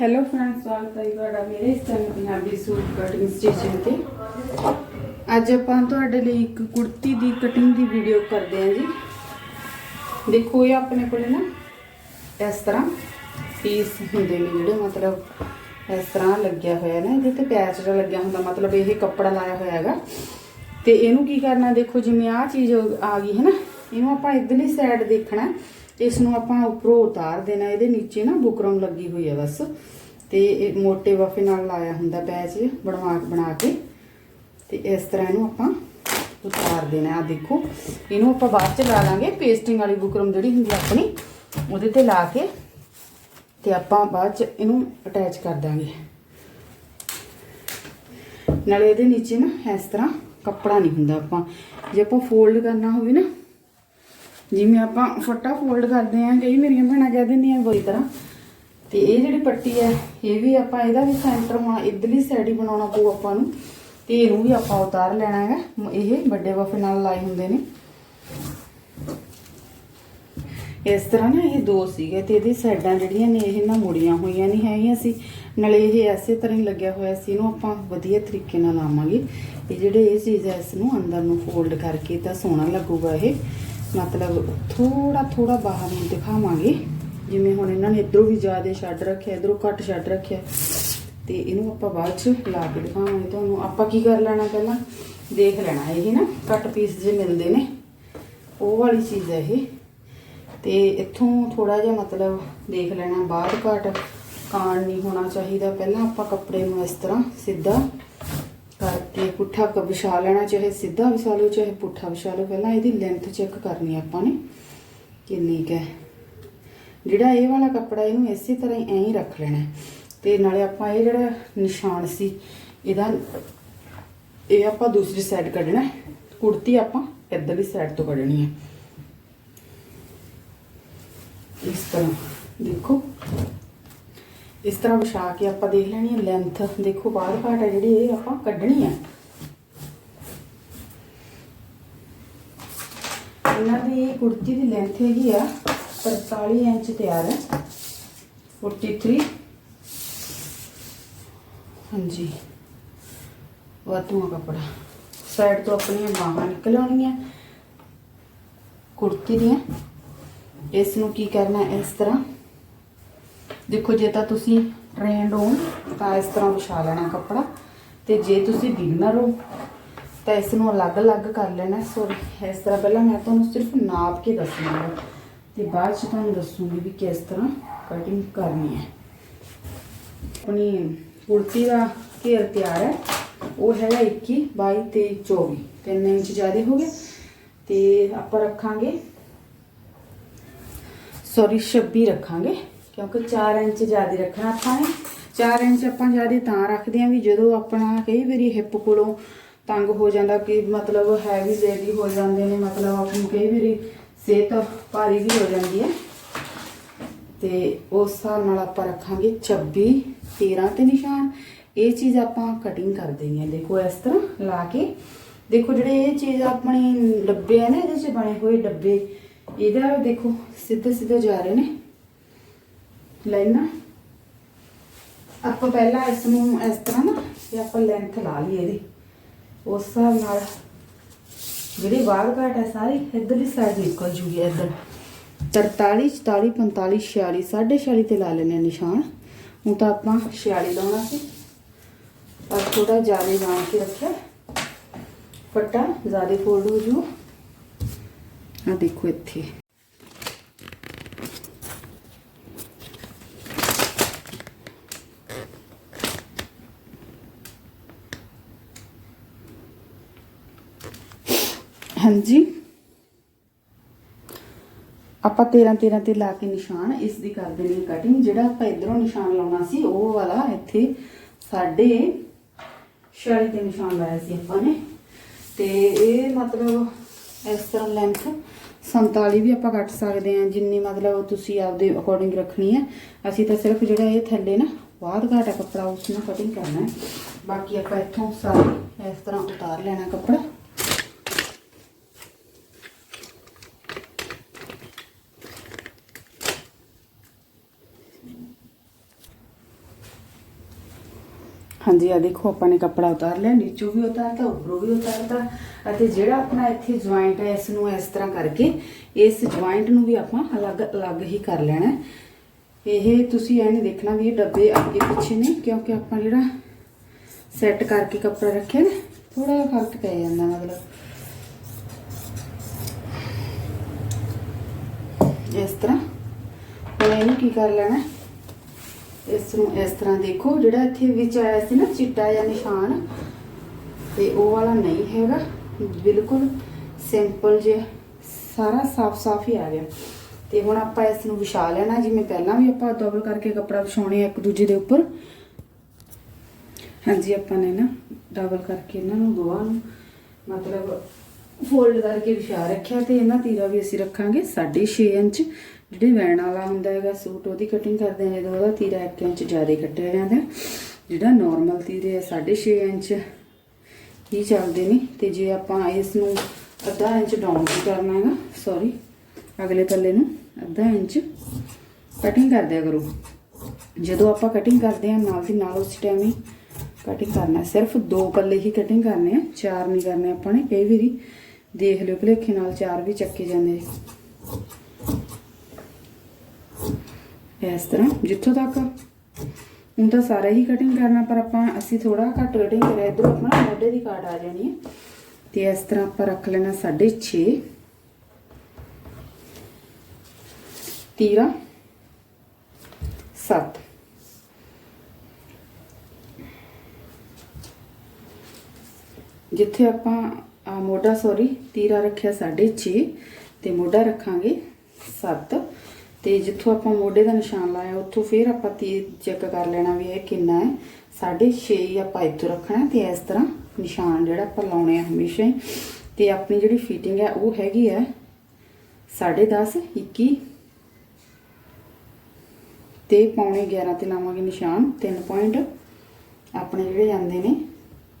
Hello friends ਸਵਾਗਤ ਹੈ ਤੁਹਾਡਾ ਮੇਰੇ ਇਸ channel Punjabi suit cutting stitching ਤੇ। ਅੱਜ ਆਪਾਂ ਤੁਹਾਡੇ ਲਈ ਇੱਕ ਕੁੜਤੀ ਦੀ ਕਟਿੰਗ ਦੀ ਵੀਡੀਓ ਕਰਦੇ ਹਾਂ ਜੀ। ਦੇਖੋ ਇਹ ਆਪਣੇ ਕੋਲੇ ਨਾ ਇਸ ਤਰ੍ਹਾਂ ਪੀਸ ਹੁੰਦੇ ਨੇ ਜਿਹੜੇ, ਮਤਲਬ ਇਸ ਤਰ੍ਹਾਂ ਲੱਗਿਆ ਹੋਇਆ ਨਾ, ਇਹਦੇ ਤੇ ਪੈਚ ਜਿਹਾ ਲੱਗਿਆ ਹੁੰਦਾ, ਮਤਲਬ ਇਹ ਕੱਪੜਾ ਲਾਇਆ ਹੋਇਆ ਹੈਗਾ। ਤੇ ਇਹਨੂੰ ਕੀ ਕਰਨਾ, ਦੇਖੋ ਜਿਵੇਂ ਆਹ ਚੀਜ਼ ਆ ਗਈ ਹੈ ਨਾ, ਇਹਨੂੰ ਆਪਾਂ ਇਧਰਲੀ ਸਾਈਡ ਦੇਖਣਾ। ਇਸ ਨੂੰ ਆਪਾਂ ਉੱਪਰੋਂ ਉਤਾਰ ਦੇਣਾ, ਇਹਦੇ ਨੀਚੇ ਨਾ ਬੁਕਰਮ ਲੱਗੀ ਹੋਈ ਹੈ ਬਸ। ਤੇ ਇਹ ਮੋਟੇ ਵਫੇ ਨਾਲ ਲਾਇਆ ਹੁੰਦਾ ਪੈਚ ਬਣਵਾ, ਬਣਾ ਕੇ। ਤੇ ਇਸ ਤਰ੍ਹਾਂ ਇਹਨੂੰ ਆਪਾਂ ਉਤਾਰ ਦੇਣਾ। ਆ ਦੇਖੋ, ਇਹਨੂੰ ਆਪਾਂ ਬਾਅਦ ਚ ਲਾ ਲਾਂਗੇ। ਪੇਸਟਿੰਗ ਵਾਲੀ ਬੁਕਰਮ ਜਿਹੜੀ ਹੁੰਦੀ ਆਪਣੀ, ਉਹਦੇ ਤੇ ਲਾ ਕੇ ਤੇ ਆਪਾਂ ਬਾਅਦ ਚ ਇਹਨੂੰ ਅਟੈਚ ਕਰ ਦਾਂਗੇ। ਨਾਲੇ ਇਹਦੇ ਨੀਚੇ ਨਾ ਇਸ ਤਰ੍ਹਾਂ ਕੱਪੜਾ ਨਹੀਂ ਹੁੰਦਾ ਆਪਾਂ। ਜੇ ਆਪਾਂ ਫੋਲਡ ਕਰਨਾ ਹੋਵੇ ਨਾ ਜਿਵੇਂ ਆਪਾਂ ਫੱਟਾ ਫੋਲਡ ਕਰਦੇ ਆਂ ਕਈ ਮੇਰੀਆਂ ਭੈਣਾਂ ਕਹਿ ਦਿੰਦੀਆਂ ਬਈ ਤਰ੍ਹਾਂ, ਤੇ ਇਹ ਜਿਹੜੀ ਪੱਟੀ ਹੈ, ਇਹ ਵੀ ਆਪਾਂ ਇਹਦਾ ਵੀ ਸੈਂਟਰ ਹੋਣਾ, ਇਧਰਲੀ ਸਾਈਡ ਹੀ ਬਣਾਉਣਾ ਪਊ ਆਪਾਂ ਨੂੰ, ਤੇ ਇਹਨੂੰ ਵੀ ਆਪਾਂ ਉਤਾਰ ਲੈਣਾ ਹੈਗਾ ਇਹ ਵੱਡੇ ਵਫੇ ਨਾਲ ਲਾਏ ਹੁੰਦੇ ਨੇ। ਇਸ ਤਰ੍ਹਾਂ ਨਾ ਇਹ ਦੋ ਸੀਗੇ, ਤੇ ਇਹਦੀ ਸਾਈਡਾਂ ਜਿਹੜੀਆਂ ਨੇ, ਇਹ ਨਾ ਮੁੜੀਆਂ ਹੋਈਆਂ ਨਹੀਂ ਹੈਗੀਆਂ ਸੀ। ਨਾਲੇ ਇਹ ਐਸੇ ਤਰ੍ਹਾਂ ਹੀ ਲੱਗਿਆ ਹੋਇਆ ਸੀ, ਇਹਨੂੰ ਆਪਾਂ ਵਧੀਆ ਤਰੀਕੇ ਨਾਲ ਲਾਵਾਂਗੇ। ਇਹ ਜਿਹੜੇ ਇਹ ਚੀਜ਼ ਹੈ, ਇਸ ਨੂੰ ਅੰਦਰ ਨੂੰ ਫੋਲਡ ਕਰਕੇ ਤਾਂ ਸੋਹਣਾ ਲੱਗੂਗਾ ਇਹ। ਮਤਲਬ ਥੋੜਾ ਥੋੜਾ ਬਾਹਰ ਨੂੰ ਦਿਖਾਵਾਂਗੇ। ਜਿਵੇਂ ਹੁਣ ਇਹਨਾਂ ਨੇ ਇਧਰੋਂ ਵੀ ਜ਼ਿਆਦਾ ਛੱਡ ਰੱਖਿਆ, ਇਧਰੋਂ ਘੱਟ ਛੱਡ ਰੱਖਿਆ। ਤੇ ਇਹਨੂੰ ਆਪਾਂ ਬਾਅਦ ਚ ਲਾ ਕੇ ਦਿਖਾਵਾਂਗੇ। ਤੁਹਾਨੂੰ ਆਪਾਂ ਕੀ ਕਰ ਲੈਣਾ ਪਹਿਲਾਂ? ਦੇਖ ਲੈਣਾ ਇਹ ਨਾ ਕੱਟ ਪੀਸ ਜੇ ਮਿਲਦੇ ਨੇ। ਉਹ ਵਾਲੀ ਚੀਜ਼ ਹੈ ਇਹ। ਤੇ ਇੱਥੋਂ ਥੋੜਾ ਜਿਹਾ ਮਤਲਬ ਦੇਖ ਲੈਣਾ ਬਾਹਰ ਘੱਟ। ਕਾਣ ਨਹੀਂ ਹੋਣਾ ਚਾਹੀਦਾ। ਪਹਿਲਾਂ ਆਪਾਂ ਕੱਪੜੇ ਨੂੰ ਇਸ ਤਰ੍ਹਾਂ ਸਿੱਧਾ ਕਰਕੇ ਪੁੱਠਾ ਕ ਵਿਛਾ ਲੈਣਾ, ਚਾਹੇ ਸਿੱਧਾ ਵਿਛਾ ਲਓ, ਚਾਹੇ ਪੁੱਠਾ ਵਿਛਾ ਲਓ, ਪਹਿਲਾਂ ਇਹਦੀ ਲੈਂਥ ਚੈੱਕ ਕਰਨੀ ਹੈ ਆਪਾਂ ਨੇ ਕਿੰਨੀ ਕੁ ਹੈ। ਜਿਹੜਾ ਇਹ ਵਾਲਾ ਕੱਪੜਾ ਇਹਨੂੰ ਇਸੇ ਤਰ੍ਹਾਂ ਹੀ ਐਂ ਹੀ ਰੱਖ ਲੈਣਾ ਹੈ। ਤੇ ਨਾਲੇ ਆਪਾਂ ਇਹ ਜਿਹੜਾ ਨਿਸ਼ਾਨ ਸੀ, ਇਹਦਾ ਇਹ ਆਪਾਂ ਦੂਸਰੀ ਸਾਈਡ ਕੱਢਣਾ ਕੁੜਤੀ ਆਪਾਂ ਇੱਧਰਲੀ ਸਾਈਡ ਤੋਂ ਕੱਢਣੀ ਹੈ। ਇਸ ਤਰ੍ਹਾਂ, ਦੇਖੋ। ਇਸ ਤਰ੍ਹਾਂ ਵਿਛਾ ਕੇ ਆਪਾਂ ਦੇਖ ਲੈਣੀ ਹੈ ਲੈਂਥ ਦੇਖੋ, ਬਾਹਰ ਘਾਟ ਹੈ ਜਿਹੜੀ, ਇਹ ਆਪਾਂ ਕੱਢਣੀ ਹੈ। ਇਹਨਾਂ ਦੀ ਕੁੜਤੀ ਦੀ ਲੈਂਥ ਹੈਗੀ ਆ 43 ਇੰਚ ਤਿਆਰ ਹੈ 43 ਹਾਂਜੀ। ਵਾਧੂ ਆ ਕੱਪੜਾ। ਸਾਈਡ ਤੋਂ ਆਪਣੀਆਂ ਬਾਹਾਂ ਨਿਕਲ ਆਉਣੀਆਂ ਕੁੜਤੀ ਦੀਆਂ। ਇਸ ਨੂੰ ਕੀ ਕਰਨਾ ਇਸ ਤਰ੍ਹਾਂ। ਦੇਖੋ, ਜੇ ਤਾਂ ਤੁਸੀਂ ਟ੍ਰੇਨਡ ਹੋ ਤਾਂ ਇਸ ਤਰ੍ਹਾਂ ਵਿਛਾ ਲੈਣਾ ਕੱਪੜਾ। ਤੇ ਜੇ ਤੁਸੀਂ ਬਿਗਨਰ ਹੋ ਤਾਂ ਇਸ ਨੂੰ ਅਲੱਗ-ਅਲੱਗ ਕਰ ਲੈਣਾ ਸੋ ਇਸ ਤਰ੍ਹਾਂ ਪਹਿਲਾਂ ਮੈਂ ਤੁਹਾਨੂੰ ਸਿਰਫ ਨਾਪ ਕੇ ਦੱਸਣਾ ਹੈ ਤੇ ਬਾਅਦ ਚ ਤੁਹਾਨੂੰ ਦੱਸੂਗੀ ਵੀ ਕਿਸ ਤਰ੍ਹਾਂ ਕਟਿੰਗ ਕਰਨੀ ਹੈ। ਆਪਣੀ ਕੁੜਤੀ ਦਾ ਘੇਰ ਤਿਆਰ ਹੈ, ਉਹ ਹੈਗਾ 21 22 ਤੇ 24 ਤਿੰਨ ਇੰਚ ਜ਼ਿਆਦਾ ਹੋ ਗਿਆ ਤੇ ਆਪਾਂ ਰੱਖਾਂਗੇ, ਸੌਰੀ 26 ਰੱਖਾਂਗੇ, ਕਿਉਂਕਿ 4 ਇੰਚ ਜ਼ਿਆਦਾ ਰੱਖਣਾ ਆਪਾਂ ਨੇ। 4 ਇੰਚ ਆਪਾਂ ਜ਼ਿਆਦਾ ਤਾਂ ਰੱਖਦੇ ਆਂ ਵੀ ਜਦੋਂ ਆਪਣਾ ਕਈ ਵਾਰੀ ਹਿੱਪ ਕੋਲੋਂ ਤੰਗ ਹੋ ਜਾਂਦਾ ਕਿ ਮਤਲਬ ਹੈਵੀ ਜ਼ੇਦੀ ਹੋ ਜਾਂਦੇ ਨੇ, ਮਤਲਬ ਆਪ ਨੂੰ ਕਈ ਵਾਰੀ ਸਿਹਤ ਭਾਰੀ ਵੀ ਹੋ ਜਾਂਦੀ ਹੈ। ਤੇ ਉਸ ਹਿਸਾਬ ਨਾਲ ਆਪਾਂ ਰੱਖਾਂਗੇ 26 13 ਤੇ ਨਿਸ਼ਾਨ। ਇਹ ਚੀਜ਼ ਆਪਾਂ ਕਟਿੰਗ ਕਰ ਦੇਣੀ ਹੈ। ਦੇਖੋ, ਇਸ ਤਰ੍ਹਾਂ ਲਾ ਕੇ। ਦੇਖੋ, ਜਿਹੜੇ ਇਹ ਚੀਜ਼ ਆਪਣੇ ਡੱਬੇ ਆ ਨਾ, ਇਹਦੇ 'ਚ ਬਣੇ ਹੋਏ ਡੱਬੇ, ਇਹਦਾ ਦੇਖੋ, ਸਿੱਧੇ ਸਿੱਧੇ ਜਾ ਰਹੇ ਨੇ। ਲਾਈਨਾਂ ਆਪਾਂ ਪਹਿਲਾਂ ਇਸ ਨੂੰ ਇਸ ਤਰ੍ਹਾਂ ਨਾ ਤੇ ਆਪਾਂ ਲੈਂਥ ਲਾ ਲਈ ਇਹਦੀ। ਉਸ ਹਿਸਾਬ ਨਾਲ ਜਿਹੜੀ ਬਾਹਰ ਘਾਟ ਹੈ, ਸਾਰੀ ਇੱਧਰਲੀ ਸਾਈਡ ਨਿਕਲ ਜੂਗੀ ਇੱਧਰ। 43 44 45 46 46 ਤੇ ਲਾ ਲੈਣੇ ਨਿਸ਼ਾਨ। ਹੁਣ ਤਾਂ ਆਪਾਂ 46 ਲਾਉਣਾ ਸੀ। ਪਰ ਥੋੜਾ ਜ਼ਿਆਦਾ ਜਾਣ ਕੇ ਰੱਖਿਆ। ਫੱਟਾ ਜ਼ਿਆਦਾ ਫੋਲਡ ਹੋ ਜੂ। ਆ ਦੇਖੋ ਇੱਥੇ। ਹਾਂਜੀ। ਆਪਾਂ 13 13 ਤੇ ਲਾ ਕੇ ਨਿਸ਼ਾਨ ਇਸ ਦੀ ਕਰ ਦੇਣੀ ਕਟਿੰਗ ਜਿਹੜਾ ਆਪਾਂ ਇਧਰੋਂ ਨਿਸ਼ਾਨ ਲਾਉਣਾ ਸੀ, ਉਹ ਵਾਲਾ ਇੱਥੇ ਸਾਡੇ 46 ਤੇ ਨਿਸ਼ਾਨ ਲਾਇਆ ਸੀ ਆਪਾਂ ਨੇ। ਤੇ ਇਹ ਮਤਲਬ ਇਸ ਤਰ੍ਹਾਂ ਲੈਂਥ 47 ਵੀ ਆਪਾਂ ਕੱਟ ਸਕਦੇ ਹਾਂ, ਜਿੰਨੀ ਮਤਲਬ ਤੁਸੀਂ ਆਪਦੇ ਅਕੋਰਡਿੰਗ ਰੱਖਣੀ ਹੈ। ਅਸੀਂ ਤਾਂ ਸਿਰਫ ਜਿਹੜਾ ਇਹ ਥੱਲੇ ਨਾ ਬਾਅਦ ਘਾਟਾ ਕੱਪੜਾ, ਉਸ ਨਾਲ ਕਟਿੰਗ ਕਰਨਾ ਹੈ। ਬਾਕੀ ਆਪਾਂ ਇੱਥੋਂ ਸਾਰੇ ਇਸ ਤਰ੍ਹਾਂ ਉਤਾਰ ਲੈਣਾ ਕੱਪੜਾ। ਹਾਂਜੀ ਆ, ਦੇਖੋ ਆਪਾਂ ਨੇ ਕੱਪੜਾ ਉਤਾਰ ਲਿਆ, ਨੀਚੋਂ ਵੀ ਉਤਾਰਤਾ, ਉੱਪਰੋਂ ਵੀ ਉਤਾਰਤਾ, ਅਤੇ ਜਿਹੜਾ ਆਪਣਾ ਇੱਥੇ ਜੁਆਇੰਟ ਹੈ ਇਸ ਨੂੰ ਇਸ ਤਰ੍ਹਾਂ ਕਰਕੇ ਇਸ ਜੁਆਇੰਟ ਨੂੰ ਵੀ ਆਪਾਂ ਅਲੱਗ ਅਲੱਗ ਹੀ ਕਰ ਲੈਣਾ। ਇਹ ਤੁਸੀਂ ਇਹ ਨਹੀਂ ਦੇਖਣਾ ਵੀ ਇਹ ਡੱਬੇ ਅੱਗੇ ਪਿੱਛੇ ਨੇ, ਕਿਉਂਕਿ ਆਪਾਂ ਜਿਹੜਾ ਸੈੱਟ ਕਰਕੇ ਕੱਪੜਾ ਰੱਖਿਆ ਨਾ ਥੋੜਾ ਜਿਹਾ ਫ਼ਰਕ ਪੈ ਜਾਂਦਾ ਮਤਲਬ। ਇਸ ਤਰ੍ਹਾਂ। ਹੁਣ ਇਹਨੂੰ ਕੀ ਕਰ ਲੈਣਾ? ਇਸ ਨੂੰ ਇਸ ਤਰ੍ਹਾਂ ਦੇਖੋ, ਜਿਹੜਾ ਇੱਥੇ ਵਿੱਚ ਆਇਆ ਸੀ ਨਾ ਚਿੱਟਾ ਜਾਂ ਨਿਸ਼ਾਨ, ਤੇ ਉਹ ਵਾਲਾ ਨਹੀਂ ਹੈਗਾ। ਬਿਲਕੁਲ ਸਿੰਪਲ ਜਿਹਾ, ਸਾਰਾ ਸਾਫ਼-ਸਾਫ਼ ਹੀ ਆ ਗਿਆ। ਤੇ ਹੁਣ ਆਪਾਂ ਇਸ ਨੂੰ ਵਿਛਾ ਲੈਣਾ, ਜਿਵੇਂ ਪਹਿਲਾਂ ਵੀ ਆਪਾਂ ਡਬਲ ਕਰਕੇ ਕੱਪੜਾ ਵਿਛਾਉਣੇ ਆ ਇੱਕ ਦੂਜੇ ਦੇ ਉੱਪਰ। ਹਾਂਜੀ, ਆਪਾਂ ਨੇ ਨਾ ਡਬਲ ਕਰਕੇ ਇਹਨਾਂ ਨੂੰ ਦੋਵਾਂ ਨੂੰ ਮਤਲਬ ਫੋਲਡ ਕਰਕੇ ਵਿਛਾ ਰੱਖਿਆ ਤੇ ਇਹਨਾਂ ਤੀਰਾ ਵੀ ਅਸੀਂ ਰੱਖਾਂਗੇ 6.5 ਇੰਚ। ਜਿਹੜੇ ਵੈਣ ਵਾਲਾ ਹੁੰਦਾ ਹੈਗਾ, ਸੂਟ ਉਹਦੀ ਕਟਿੰਗ ਕਰਦੇ ਹਾਂ, ਜਦੋਂ ਉਹਦਾ ਤੀਰਾ 1 ਇੰਚ ਜ਼ਿਆਦਾ ਕੱਟਿਆ ਜਾਂਦਾ ਜਿਹੜਾ ਨਾਰਮਲ ਤੀਰੇ ਹੈ 6.5 ਇੰਚ ਹੀ ਚੱਲਦੇ ਨੇ। ਤੇ ਜੇ ਆਪਾਂ ਇਸ ਨੂੰ ਅੱਧਾ ਇੰਚ ਡਾਊਨ ਵੀ ਕਰਨਾ ਹੈਗਾ ਸੌਰੀ ਅਗਲੇ ਪੱਲੇ ਨੂੰ ਅੱਧਾ ਇੰਚ ਕਟਿੰਗ ਕਰ ਦਿਆ ਕਰੋ। ਜਦੋਂ ਆਪਾਂ ਕਟਿੰਗ ਕਰਦੇ ਹਾਂ, ਨਾਲ ਦੀ ਨਾਲ ਉਸ ਟਾਈਮ ਹੀ ਕਟਿੰਗ ਕਰਨਾ ਸਿਰਫ ਦੋ ਪੱਲੇ ਹੀ ਕਟਿੰਗ ਕਰਨੇ ਆ, ਚਾਰ ਨਹੀਂ ਕਰਨੇ ਆਪਾਂ ਨੇ। ਕਈ ਵਾਰੀ ਦੇਖ ਲਿਓ ਭਲੇਖੇ ਨਾਲ ਚਾਰ ਵੀ ਚੱਕੇ ਜਾਂਦੇ। ਇਸ ਤਰ੍ਹਾਂ, ਜਿੱਥੋਂ ਤੱਕ ਹੁਣ ਤਾਂ ਸਾਰਾ ਹੀ ਕਟਿੰਗ ਕਰਨਾ, ਪਰ ਆਪਾਂ, ਅਸੀਂ ਥੋੜਾ ਘੱਟ ਕਟਿੰਗ ਕਰਿਆ, ਇਧਰ ਆਪਣਾ ਮੋਢੇ ਦੀ ਕਾਟ ਆ ਜਾਣੀ ਹੈ। ਤੇ ਇਸ ਤਰ੍ਹਾਂ ਆਪਾਂ ਰੱਖ ਲੈਣਾ 6.5 ਤੀਰਾ 7 ਜਿੱਥੇ ਆਪਾਂ ਮੋਢਾ ਸੌਰੀ ਤੀਰਾ ਰੱਖਿਆ 6.5 ਤੇ ਮੋਢਾ ਰੱਖਾਂਗੇ 7 ਤੇ ਜਿੱਥੋਂ ਆਪਾਂ ਮੋਢੇ ਦਾ ਨਿਸ਼ਾਨ ਲਾਇਆ, ਉੱਥੋਂ ਫਿਰ ਆਪਾਂ ਤੀਰ ਚੈੱਕ ਕਰ ਲੈਣਾ ਵੀ ਇਹ ਕਿੰਨਾ ਹੈ। 6.5 ਹੀ ਆਪਾਂ ਇੱਥੋਂ ਰੱਖਣਾ ਤੇ ਇਸ ਤਰ੍ਹਾਂ ਨਿਸ਼ਾਨ ਜਿਹੜਾ ਆਪਾਂ ਲਾਉਣੇ ਆ ਹਮੇਸ਼ਾ ਹੀ। ਤੇ ਆਪਣੀ ਜਿਹੜੀ ਫਿਟਿੰਗ ਹੈ, ਉਹ ਹੈਗੀ ਹੈ 10.5 21 ਤੇ ਪੌਣੇ 11 ਤੇ ਲਾਵਾਂਗੇ ਨਿਸ਼ਾਨ 3 ਪੁਆਇੰਟ ਆਪਣੇ ਜਿਹੜੇ ਜਾਂਦੇ ਨੇ,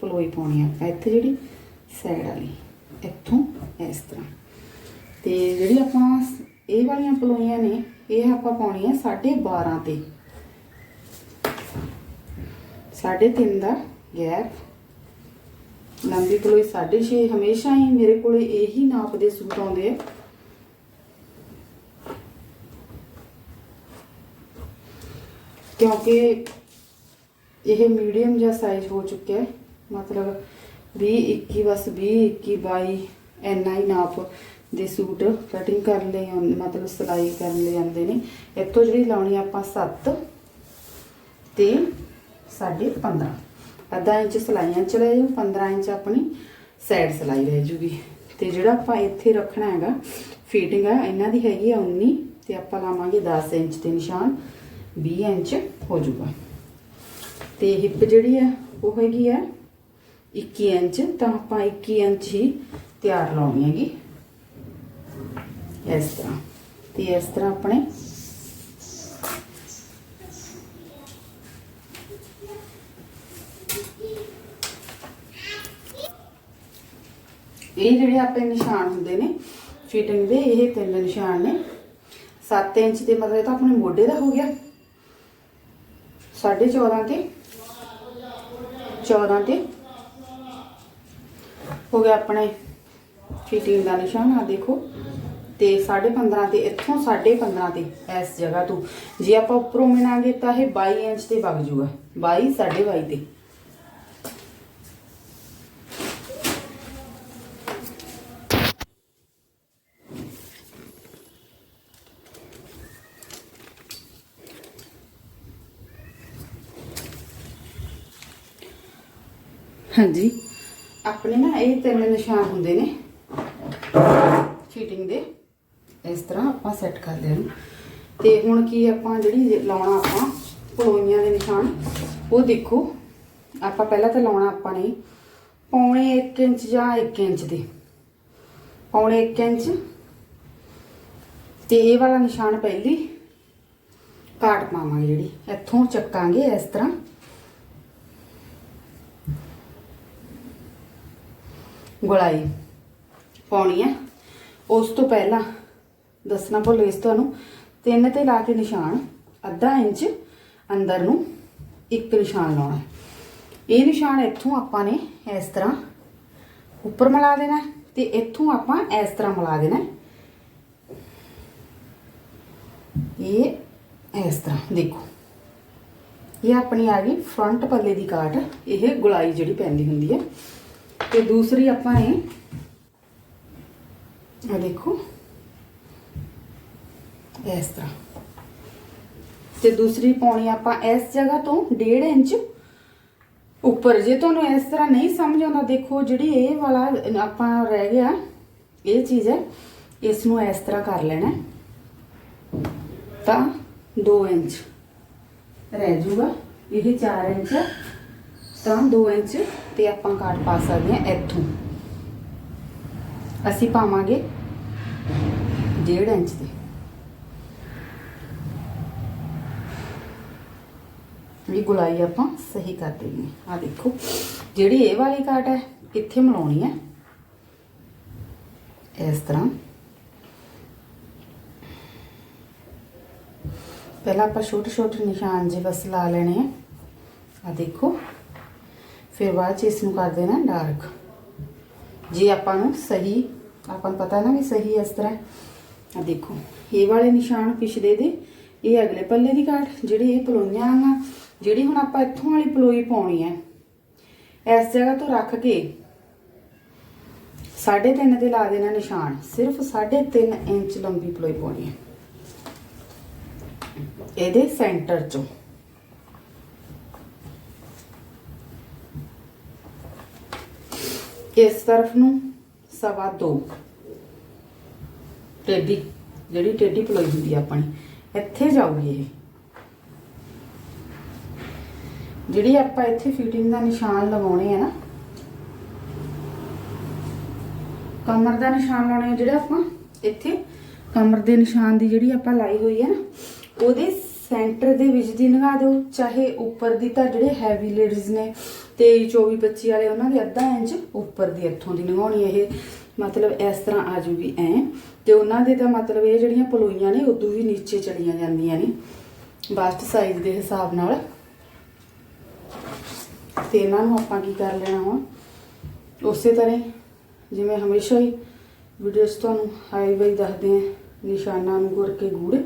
ਪਲੋਈ ਪਾਉਣੀ ਆ ਆਪਾਂ ਇੱਥੇ ਜਿਹੜੀ ਸਾਈਡ ਵਾਲੀ, ਇੱਥੋਂ ਇਸ ਤਰ੍ਹਾਂ। ਤੇ ਜਿਹੜੀ ਆਪਾਂ ਇਹ ਵਾਲੀਆਂ ਪਲੋਈਆਂ ਨੇ, ਇਹ ਆਪਾਂ ਪਾਉਣੀਆਂ 12.5 ਤੇ। 3.5 ਦਾ ਗੈਪ। ਲੰਬੀ ਪਲੋਈ 6.5 ਹਮੇਸ਼ਾ ਹੀ ਮੇਰੇ ਕੋਲੇ ਇਹੀ ਨਾਪ ਦੇ ਸੂਟ ਆਉਂਦੇ ਆ। ਕਿਉਂਕਿ ਇਹ ਮੀਡੀਅਮ ਜਿਹਾ ਸਾਈਜ਼ ਹੋ ਚੁੱਕਿਆ ਹੈ। ਮਤਲਬ 20 21 ਬਸ 20 21 22 ਇੰਨਾ ਹੀ ਨਾਪ ਦੇ ਸੂਟ ਕਟਿੰਗ ਕਰਨ ਲਈ ਆਉਂ- ਮਤਲਬ ਸਿਲਾਈ ਕਰਨ ਲਈ ਆਉਂਦੇ ਨੇ। ਇੱਥੋਂ ਜਿਹੜੀ ਲਾਉਣੀ ਆ ਆਪਾਂ 7 ਤੇ 15.5 ਅੱਧਾ ਇੰਚ ਸਲਾਈਆਂ ਚ ਰਹਿ ਜਾਊ 15 ਇੰਚ ਆਪਣੀ ਸਾਈਡ ਸਲਾਈ ਰਹਿ ਜੂਗੀ। ਤੇ ਜਿਹੜਾ ਆਪਾਂ ਇੱਥੇ ਰੱਖਣਾ ਹੈਗਾ ਫਿਟਿੰਗ ਆ, ਇਹਨਾਂ ਦੀ ਹੈਗੀ ਆ 19 ਤੇ ਆਪਾਂ ਲਾਵਾਂਗੇ 10 ਇੰਚ ਤੇ ਨਿਸ਼ਾਨ 20 ਇੰਚ ਹੋ ਜਾਊਗਾ ਤੇ ਹਿੱਪ ਜਿਹੜੀ ਆ, ਉਹ ਹੈਗੀ ਆ 21 ਇੰਚ, ਤਾਂ ਆਪਾਂ 21 ਇੰਚ ਹੀ ਤਿਆਰ ਲਾਉਣੀ ਹੈਗੀ। ਇਸ ਤਰ੍ਹਾਂ। ਤੇ ਇਸ ਤਰ੍ਹਾਂ ਆਪਣੇ ਇਹ ਜਿਹੜੇ ਆਪਣੇ ਨਿਸ਼ਾਨ ਹੁੰਦੇ ਨੇ ਫਿਟਿੰਗ ਦੇ, ਇਹ ਤਿੰਨ ਨਿਸ਼ਾਨ ਨੇ। 7 ਇੰਚ ਦੇ ਮਤਲਬ ਇਹ ਤਾਂ ਆਪਣੇ ਮੋਢੇ ਦਾ ਹੋ ਗਿਆ। 14.5 ਤੇ 14 ਤੇ ਹੋ ਗਿਆ ਆਪਣੇ ਫਿਟਿੰਗ ਦਾ ਨਿਸ਼ਾਨ। ਆ ਦੇਖੋ। ਤੇ 15.5 ਤੇ, ਇੱਥੋਂ 15.5 ਤੇ ਇਸ ਜਗ੍ਹਾ ਤੋਂ। ਜੇ ਆਪਾਂ ਉੱਪਰੋਂ ਮਿਣਾਂਗੇ ਤਾਂ ਇਹ 22 ਇੰਚ ਤੇ ਵਗ ਜੂਗਾ। 22 22.5 ਤੇ। ਹਾਂਜੀ। ਆਪਣੇ ਨਾ ਇਹ ਤਿੰਨ ਨਿਸ਼ਾਨ ਹੁੰਦੇ ਨੇ। ਫਿਟਿੰਗ ਦੇ। ਇਸ ਤਰ੍ਹਾਂ ਆਪਾਂ ਸੈੱਟ ਕਰ ਹਾਂ ਤੇ ਹੁਣ ਕੀ ਆਪਾਂ ਜਿਹੜੀ ਲਾਉਣਾ ਆਪਾਂ ਪਲੋਈਆਂ ਦੇ ਨਿਸ਼ਾਨ, ਉਹ ਦੇਖੋ। ਆਪਾਂ ਪਹਿਲਾਂ ਤਾਂ ਲਾਉਣਾ ਆਪਾਂ ਨੇ ਪੌਣੇ 1 ਇੰਚ ਜਾਂ 1 ਇੰਚ ਦੇ। ਪੌਣੇ 1 ਇੰਚ। ਤੇ ਇਹ ਵਾਲਾ ਨਿਸ਼ਾਨ ਪਹਿਲੀ ਕਾਟ ਪਾਵਾਂਗੇ ਜਿਹੜੀ। ਇੱਥੋਂ ਚੱਕਾਂਗੇ ਇਸ ਤਰ੍ਹਾਂ। ਗੁਲਾਈ ਪਾਉਣੀ ਹੈ ਉਸ ਤੋਂ ਪਹਿਲਾਂ ਦੱਸਣਾ ਭੁੱਲ ਗਈ ਤੁਹਾਨੂੰ। ਤਿੰਨ ਤੇ ਲਾ ਕੇ ਨਿਸ਼ਾਨ, ਅੱਧਾ ਇੰਚ, ਅੰਦਰ ਨੂੰ ਇੱਕ ਨਿਸ਼ਾਨ ਲਾਉਣਾ ਇਹ ਨਿਸ਼ਾਨ ਇੱਥੋਂ ਆਪਾਂ ਨੇ ਇਸ ਤਰ੍ਹਾਂ ਉੱਪਰ ਮਿਲਾ ਦੇਣਾ ਹੈ ਤੇ ਇੱਥੋਂ ਆਪਾਂ ਇਸ ਤਰ੍ਹਾਂ ਮਿਲਾ ਦੇਣਾ ਇਹ ਇਸ ਤਰ੍ਹਾਂ, ਦੇਖੋ। ਇਹ ਆਪਣੀ ਆ ਗਈ ਫਰੰਟ ਪੱਲੇ ਦੀ ਕਾਟ। ਇਹ ਗੁਲਾਈ ਜਿਹੜੀ ਪੈਂਦੀ ਹੁੰਦੀ ਹੈ। ਤੇ ਦੂਸਰੀ ਆਪਾਂ ਨੇ ਆ ਦੇਖੋ। ਇਸ ਤਰ੍ਹਾਂ। ਤੇ ਦੂਸਰੀ ਪਾਉਣੀ ਆਪਾਂ ਇਸ ਜਗ੍ਹਾ ਤੋਂ 1.5 ਇੰਚ। ਉੱਪਰ ਜੇ ਤੁਹਾਨੂੰ ਇਸ ਤਰ੍ਹਾਂ ਨਹੀਂ ਸਮਝ ਆਉਂਦਾ ਦੇਖੋ ਜਿਹੜੀ ਇਹ ਵਾਲਾ ਆਪਾਂ ਰਹਿ ਗਿਆ ਇਹ ਚੀਜ਼ ਹੈ ਇਸ ਨੂੰ ਇਸ ਤਰ੍ਹਾਂ ਕਰ ਲੈਣਾ। ਤਾਂ 2 ਇੰਚ ਰਹਿ ਜੂਗਾ ਇਹ 4 ਇੰਚ ਹੈ, ਤਾਂ 2 ਇੰਚ ਤੇ ਆਪਾਂ ਕਾਟ ਪਾ ਸਕਦੇ ਹਾਂ ਇੱਥੋਂ। ਅਸੀਂ ਪਾਵਾਂਗੇ 1.5 ਇੰਚ ਤੇ। ਇਹ ਗੁਲਾਈ ਆਪਾਂ ਸਹੀ ਕਰ ਦੇਣੀ ਹੈ ਆ ਦੇਖੋ, ਜਿਹੜੀ ਇਹ ਵਾਲੀ ਕਾਟ ਹੈ ਇੱਥੇ ਮਿਲਾਉਣੀ ਹੈ? ਇਸ ਤਰ੍ਹਾਂ। ਪਹਿਲਾਂ ਆਪਾਂ ਛੋਟੇ ਛੋਟੇ ਨਿਸ਼ਾਨ ਜੇ ਬਸ ਲਾ ਲੈਣੇ ਆ। ਆ ਦੇਖੋ, ਫਿਰ ਬਾਅਦ ਚ ਇਸ ਨੂੰ ਕਰ ਦੇਣਾ ਡਾਰਕ। ਜੇ ਆਪਾਂ ਨੂੰ ਸਹੀ, ਆਪਾਂ ਨੂੰ ਪਤਾ ਨਾ ਵੀ ਸਹੀ ਇਸ ਤਰ੍ਹਾਂ ਆ ਦੇਖੋ, ਇਹ ਵਾਲੇ ਨਿਸ਼ਾਨ ਪਿਛਲੇ ਦੇ, ਇਹ ਅਗਲੇ ਪੱਲੇ ਦੀ ਕਾਟ ਜਿਹੜੀ ਇਹ ਪਲੋਈਆਂ ਆ ਜਿਹੜੀ ਹੁਣ ਆਪਾਂ ਇੱਥੋਂ ਵਾਲੀ ਪਲੋਈ ਪਾਉਣੀ ਹੈ, ਇਸ ਜਗ੍ਹਾ ਤੋਂ ਰੱਖ ਕੇ 3.5 ਦੇ ਲਾ ਦੇਣਾ ਨਿਸ਼ਾਨ, ਸਿਰਫ 3.5 ਇੰਚ ਲੰਬੀ ਪਲੋਈ ਪਾਉਣੀ ਹੈ। ਇਹਦੇ ਸੈਂਟਰ ਚੋਂ। ਇਸ ਤਰਫ ਨੂੰ ਸਵਾ ਦੋ। ਟੇਢੀ, ਜਿਹੜੀ ਟੇਢੀ ਪਲੋਈ ਹੁੰਦੀ ਆ ਆਪਣੀ, ਇੱਥੇ ਜਾਊਗੀ ਇਹ। ਜਿਹੜੀ ਆਪਾਂ ਇੱਥੇ ਫਿਟਿੰਗ ਦਾ ਨਿਸ਼ਾਨ ਲਗਾਉਣੇ ਆ ਨਾ, ਕਮਰ ਦਾ ਨਿਸ਼ਾਨ ਲਾਉਣੇ ਆ ਜਿਹੜਾ ਆਪਾਂ ਇੱਥੇ, ਕਮਰ ਦੇ ਨਿਸ਼ਾਨ ਦੀ ਜਿਹੜੀ ਆਪਾਂ ਲਾਈ ਹੋਈ ਹੈ ਨਾ, ਉਹਦੇ ਸੈਂਟਰ ਦੇ ਵਿੱਚ ਦੀ ਲਗਾ ਦਿਓ, ਚਾਹੇ ਉੱਪਰ ਦੀ ਤਾਂ ਜਿਹੜੇ ਹੈਵੀ ਲੇਡੀਜ਼ ਨੇ ਤੇ 24 25 ਵਾਲੇ ਉਹਨਾਂ ਦੇ ਅੱਧਾ ਇੰਚ ਉੱਪਰ ਦੀ ਇੱਥੋਂ ਦੀ ਲਗਾਉਣੀ ਇਹ, ਮਤਲਬ ਇਸ ਤਰ੍ਹਾਂ ਆ ਜੂਗੀ ਐ, ਤੇ ਉਹਨਾਂ ਦੇ ਤਾਂ ਮਤਲਬ ਇਹ ਜਿਹੜੀਆਂ ਪਲੋਈਆਂ ਨੇ, ਉਦੋਂ ਵੀ ਨੀਚੇ ਚਲੀਆਂ ਜਾਂਦੀਆਂ ਨੇ ਬਾਸਟ ਸਾਈਜ਼ ਦੇ ਹਿਸਾਬ ਨਾਲ। ਤੇ ਇਹਨਾਂ ਨੂੰ ਆਪਾਂ ਕੀ ਕਰ ਲੈਣਾ ਹੁਣ ਉਸੇ ਤਰ੍ਹਾਂ ਜਿਵੇਂ ਹਮੇਸ਼ਾ ਹੀ ਵੀਡੀਓਸ ਤੁਹਾਨੂੰ ਹਾਈ ਬਾਈ ਦੱਸਦੇ ਆ, ਨਿਸ਼ਾਨਾਂ ਨੂੰ ਗੁਰ ਕੇ ਗੂੜੇ,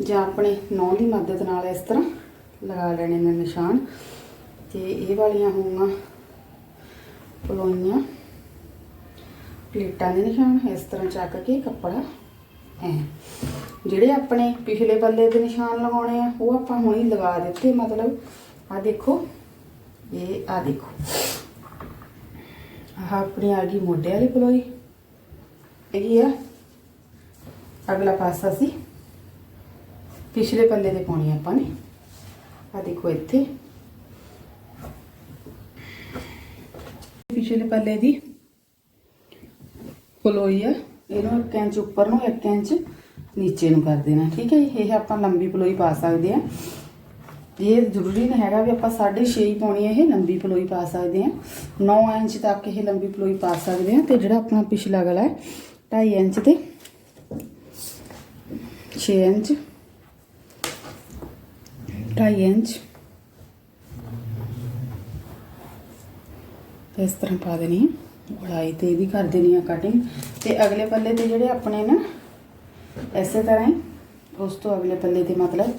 ਜਾਂ ਆਪਣੇ ਨੌਂ ਦੀ ਮਦਦ ਨਾਲ ਇਸ ਤਰ੍ਹਾਂ ਲਗਾ ਲੈਣੇ ਨੇ ਨਿਸ਼ਾਨ। ਤੇ ਇਹ ਵਾਲੀਆਂ ਹੋਊਗਾ ਪਲੋਈਆਂ। ਪਲੇਟਾਂ ਦੇ ਨਿਸ਼ਾਨ, ਇਸ ਤਰ੍ਹਾਂ ਚੱਕ ਕੇ ਕੱਪੜਾ ਐ। ਜਿਹੜੇ ਆਪਣੇ ਪਿਛਲੇ ਪੱਲੇ ਦੇ ਨਿਸ਼ਾਨ ਲਗਾਉਣੇ ਆ, ਉਹ ਆਪਾਂ ਹੁਣੇ ਲਗਾ ਦਿੱਤੇ, ਮਤਲਬ ਆ ਦੇਖੋ ਇਹ ਆ ਦੇਖੋ। ਆਹ ਆਪਣੀ ਆ ਗਈ ਮੋਢੇ ਵਾਲੀ ਪਲੋਈ। ਇਹ ਆ। ਅਗਲਾ ਪਾਸਾ ਸੀ। ਪਿਛਲੇ ਪੱਲੇ ਦੇ ਪਾਉਣੀ ਆਪਾਂ ਨੇ। ਆ ਦੇਖੋ ਇੱਥੇ। ਪਿਛਲੇ ਪੱਲੇ ਦੀ ਪਲੋਈ ਆ। ਇਹਨੂੰ 1 ਇੰਚ ਉੱਪਰ ਨੂੰ 1 ਇੰਚ ਨੀਚੇ ਨੂੰ ਕਰ ਦੇਣਾ। ਠੀਕ ਹੈ ਜੀ? ਇਹ ਆਪਾਂ ਲੰਬੀ ਪਲੋਈ ਪਾ ਸਕਦੇ ਆ। ਇਹ ਜ਼ਰੂਰੀ ਨਹੀਂ ਹੈਗਾ ਵੀ ਆਪਾਂ 6.5 ਹੀ ਪਾਉਣੀ ਹੈ, ਇਹ ਲੰਬੀ ਪਲੋਈ ਪਾ ਸਕਦੇ ਆ 9 ਇੰਚ ਤੱਕ ਇਹ ਲੰਬੀ ਪਲੋਈ ਪਾ ਸਕਦੇ ਆ ਤੇ ਜਿਹੜਾ ਆਪਣਾ ਪਿਛਲਾ ਗਲਾ ਹੈ 2.5 ਇੰਚ ਤੇ 6 ਇੰਚ 2.5 ਇੰਚ। ਇਸ ਤਰ੍ਹਾਂ ਪਾ ਦੇਣੀ ਹੈ। ਤੇ ਇਹਦੀ ਕਰ ਦੇਣੀ ਆ ਕਟਿੰਗ ਤੇ ਅਗਲੇ ਪੱਲੇ ਤੇ ਜਿਹੜੇ ਆਪਣੇ ਨਾ ਐਸੇ ਤਰ੍ਹਾਂ ਹੀ, ਉਸ ਤੋਂ ਅਗਲੇ ਪੱਲੇ ਤੇ ਮਤਲਬ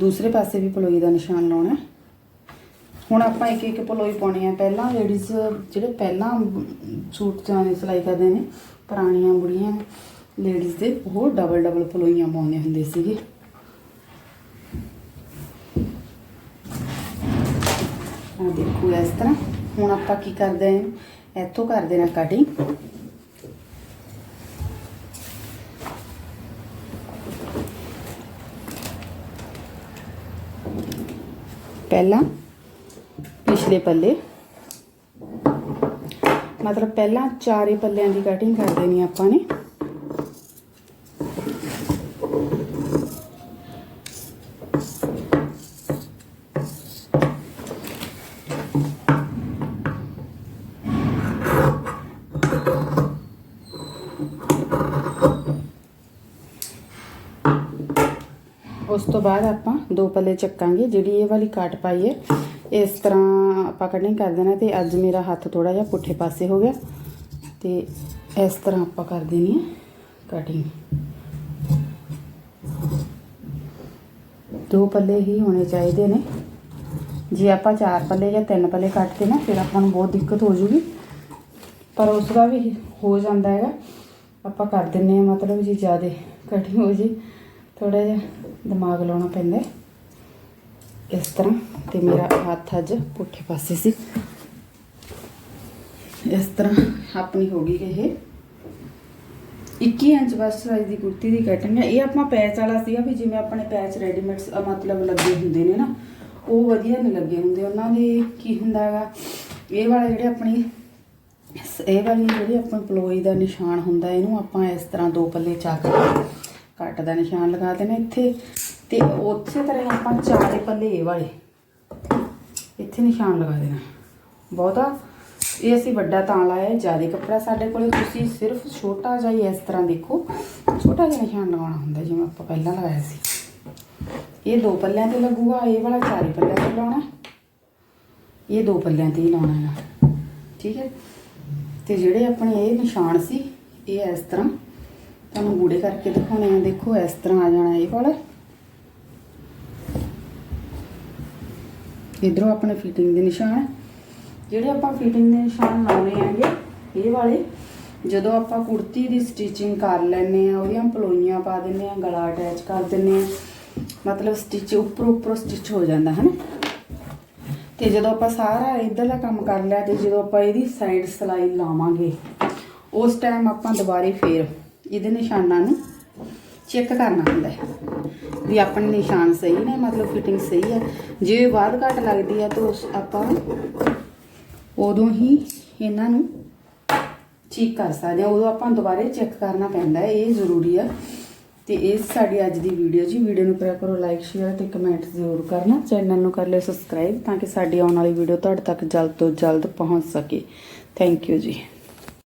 ਦੂਸਰੇ ਪਾਸੇ ਵੀ ਪਲੋਈ ਦਾ ਨਿਸ਼ਾਨ ਲਾਉਣਾ ਹੁਣ ਆਪਾਂ ਇੱਕ ਇੱਕ ਪਲੋਈ ਪਾਉਣੀ ਆ ਪਹਿਲਾਂ ਲੇਡੀਜ਼ ਜਿਹੜੇ ਪਹਿਲਾਂ ਸੂਟ ਚਾਣੇ ਸਿਲਾਈ ਕਰਦੇ ਨੇ, ਪੁਰਾਣੀਆਂ ਬੁੜੀਆਂ ਲੇਡੀਜ਼ ਦੇ, ਉਹ ਡਬਲ ਡਬਲ ਪਲੋਈਆਂ ਪਾਉਂਦੇ ਹੁੰਦੇ ਸੀਗੇ। ਆ ਦੇਖੋ ਇਸ ਤਰ੍ਹਾਂ। ਹੁਣ ਆਪਾਂ ਕੀ ਕਰਦੇ ਹਾਂ? ਇੱਥੋਂ ਕਰ ਦੇਣਾ ਕਟਿੰਗ ਪਹਿਲਾਂ ਪਿਛਲੇ ਪੱਲੇ। ਮਤਲਬ ਪਹਿਲਾਂ ਚਾਰੇ ਪੱਲਿਆਂ ਦੀ ਕਟਿੰਗ ਕਰ ਦੇਣੀ ਆਪਾਂ ਨੇ ਉਸ ਤੋਂ ਬਾਅਦ ਆਪਾਂ ਦੋ ਪੱਲੇ ਚੱਕਾਂਗੇ। ਜਿਹੜੀ ਇਹ ਵਾਲੀ ਕਾਟ ਪਾਈ ਹੈ, ਇਸ ਤਰ੍ਹਾਂ ਆਪਾਂ ਕਟਿੰਗ ਕਰ ਦੇਣਾ ਤੇ ਅੱਜ ਮੇਰਾ ਹੱਥ ਥੋੜਾ ਜਿਹਾ ਪੁੱਠੇ ਪਾਸੇ ਹੋ ਗਿਆ। ਤੇ ਇਸ ਤਰ੍ਹਾਂ ਆਪਾਂ ਕਰ ਦੇਣੀ ਹੈ ਕਟਿੰਗ ਦੋ ਪੱਲੇ ਹੀ ਹੋਣੇ ਚਾਹੀਦੇ ਨੇ। ਜੇ ਆਪਾਂ ਚਾਰ ਪੱਲੇ ਜਾਂ ਤਿੰਨ ਪੱਲੇ ਕੱਟਦੇ ਨਾ, ਫਿਰ ਆਪਾਂ ਨੂੰ ਬਹੁਤ ਦਿੱਕਤ ਹੋ ਜੂਗੀ। ਪਰ ਉਸ ਦਾ ਵੀ ਹੋ ਜਾਂਦਾ ਹੈਗਾ। ਆਪਾਂ ਕਰ ਦਿੰਨੇ ਆ ਮਤਲਬ ਜੀ ਜ਼ਿਆਦਾ ਕਟਿੰਗ ਹੋ ਜੇ ਥੋੜਾ ਜਿਹਾ ਦਿਮਾਗ ਲਾਉਣਾ ਪੈਂਦਾ। ਇਸ ਤਰ੍ਹਾਂ ਤੇ ਮੇਰਾ ਹੱਥ ਅੱਜ ਪੁੱਠੇ ਪਾਸੇ ਸੀ। ਇਸ ਤਰ੍ਹਾਂ ਆਪਣੀ ਹੋ ਗਈ ਇਹ। 21 ਇੰਚ ਬਸ ਸਾਈਜ਼ ਦੀ ਕੁੜਤੀ ਦੀ ਕਟਿੰਗ ਹੈ। ਇਹ ਆਪਾਂ ਪੈਚ ਵਾਲਾ ਸੀਗਾ ਵੀ ਜਿਵੇਂ ਆਪਣੇ ਪੈਚ ਰੈਡੀਮੇਡਸ ਮਤਲਬ ਲੱਗੇ ਹੁੰਦੇ ਨੇ ਨਾ ਉਹ ਵਧੀਆ ਨਹੀਂ ਲੱਗੇ ਹੁੰਦੇ। ਉਹਨਾਂ ਦੇ ਕੀ ਹੁੰਦਾ ਹੈਗਾ ਇਹ ਵਾਲੇ ਜਿਹੜੇ ਆਪਣੀ ਇਹ ਵਾਲੀ ਜਿਹੜੀ ਆਪਾਂ ਪਲੋਈ ਦਾ ਨਿਸ਼ਾਨ ਹੁੰਦਾ ਇਹਨੂੰ ਆਪਾਂ ਇਸ ਤਰ੍ਹਾਂ ਦੋ ਪੱਲੇ ਚੱਕ ਕੇ ਕੱਟ ਦਾ ਨਿਸ਼ਾਨ ਲਗਾ ਦੇਣਾ ਇੱਥੇ। ਤੇ ਉਸੇ ਤਰ੍ਹਾਂ ਆਪਾਂ ਚਾਰੇ ਪੱਲੇ ਇਹ ਵਾਲੇ, ਇੱਥੇ ਨਿਸ਼ਾਨ ਲਗਾ ਦੇਣਾ। ਬਹੁਤਾ, ਇਹ ਅਸੀਂ ਵੱਡਾ ਤਾਂ ਲਾਇਆ, ਜ਼ਿਆਦਾ ਕੱਪੜਾ ਸਾਡੇ ਕੋਲੇ, ਤੁਸੀਂ ਸਿਰਫ ਛੋਟਾ ਜਿਹਾ ਹੀ ਇਸ ਤਰ੍ਹਾਂ ਦੇਖੋ। ਛੋਟਾ ਜਿਹਾ ਨਿਸ਼ਾਨ ਲਗਾਉਣਾ ਹੁੰਦਾ, ਜਿਵੇਂ ਆਪਾਂ ਪਹਿਲਾਂ ਲਗਾਇਆ ਸੀ। ਇਹ ਦੋ ਪੱਲਿਆਂ ਤੇ ਲੱਗੂਗਾ, ਇਹ ਵਾਲਾ ਚਾਰੇ ਪੱਲਿਆਂ ਤੇ ਲਾਉਣਾ। ਇਹ ਦੋ ਪੱਲਿਆਂ ਤੇ ਹੀ ਲਾਉਣਾ ਹੈ ਠੀਕ ਹੈ? ਤੇ ਜਿਹੜੇ ਆਪਣੇ ਇਹ ਨਿਸ਼ਾਨ ਸੀ, ਇਹ ਇਸ ਤਰ੍ਹਾਂ ਤੁਹਾਨੂੰ ਗੂੜੇ ਕਰਕੇ ਦਿਖਾਉਣੇ ਆ। ਦੇਖੋ, ਇਸ ਤਰ੍ਹਾਂ ਆ ਜਾਣਾ ਇਹ ਵਾਲਾ। ਇਧਰੋਂ ਆਪਣੇ ਫਿਟਿੰਗ ਦੇ ਨਿਸ਼ਾਨ। ਜਿਹੜੇ ਆਪਾਂ ਫਿਟਿੰਗ ਦੇ ਨਿਸ਼ਾਨ ਲਾਉਣੇ ਆਂਗੇ ਇਹ ਵਾਲੇ। ਜਦੋਂ ਆਪਾਂ ਕੁੜਤੀ ਦੀ ਸਟਿਚਿੰਗ ਕਰ ਲੈਨੇ ਆ, ਉਹਦੀਆਂ ਪਲੋਈਆਂ ਪਾ ਦਿੰਨੇ ਆ, ਗਲਾ ਅਟੈਚ ਕਰ ਦਿੰਨੇ ਆ, ਮਤਲਬ ਸਟਿਚ ਉੱਪਰ ਉੱਪਰ ਸਟਿਚ ਹੋ ਜਾਂਦਾ ਹੈ ਨਾ ਤੇ ਜਦੋਂ ਆਪਾਂ ਸਾਰਾ ਇਧਰਲਾ ਕੰਮ ਕਰ ਲਿਆ, ਤੇ ਜਦੋਂ ਆਪਾਂ ਇਹਦੀ ਸਾਈਡ ਸਲਾਈ ਲਾਵਾਂਗੇ, ਉਸ ਟਾਈਮ ਆਪਾਂ ਦੁਬਾਰੇ ਫੇਰ ਇਹਦੇ ਨਿਸ਼ਾਨਾਂ ਨੂੰ ਚੈੱਕ ਕਰਨਾ ਹੁੰਦਾ ਹੈ ਵੀ ਆਪਣੇ ਨਿਸ਼ਾਨ ਸਹੀ ਨੇ, ਮਤਲਬ ਫਿਟਿੰਗ ਸਹੀ ਹੈ। ਜੇ ਬਾਅਦ ਘੱਟ ਲੱਗਦੀ ਹੈ ਤਾਂ ਉਸ ਆਪਾਂ ਉਦੋਂ ਹੀ ਇਹਨਾਂ ਨੂੰ ਠੀਕ ਕਰ ਸਕਦੇ ਹਾਂ। ਉਦੋਂ ਆਪਾਂ ਦੁਬਾਰੇ ਚੈੱਕ ਕਰਨਾ ਪੈਂਦਾ ਹੈ, ਇਹ ਜ਼ਰੂਰੀ ਆ। ਤੇ ਇਹ ਸਾਡੀ ਅੱਜ ਦੀ ਵੀਡੀਓ ਜੀ। ਵੀਡੀਓ ਨੂੰ ਕਰਿਆ ਕਰੋ ਲਾਈਕ ਸ਼ੇਅਰ ਤੇ ਕਮੈਂਟ ਜ਼ਰੂਰ ਕਰਨਾ। ਚੈਨਲ ਨੂੰ ਕਰ ਲਿਓ ਸਬਸਕ੍ਰਾਈਬ ਤਾਂ ਕਿ ਸਾਡੀ ਆਉਣ ਵਾਲੀ ਵੀਡੀਓ ਤੁਹਾਡੇ ਤੱਕ ਜਲਦ ਤੋਂ ਜਲਦ ਪਹੁੰਚ ਸਕੇ। ਥੈਂਕ ਯੂ ਜੀ।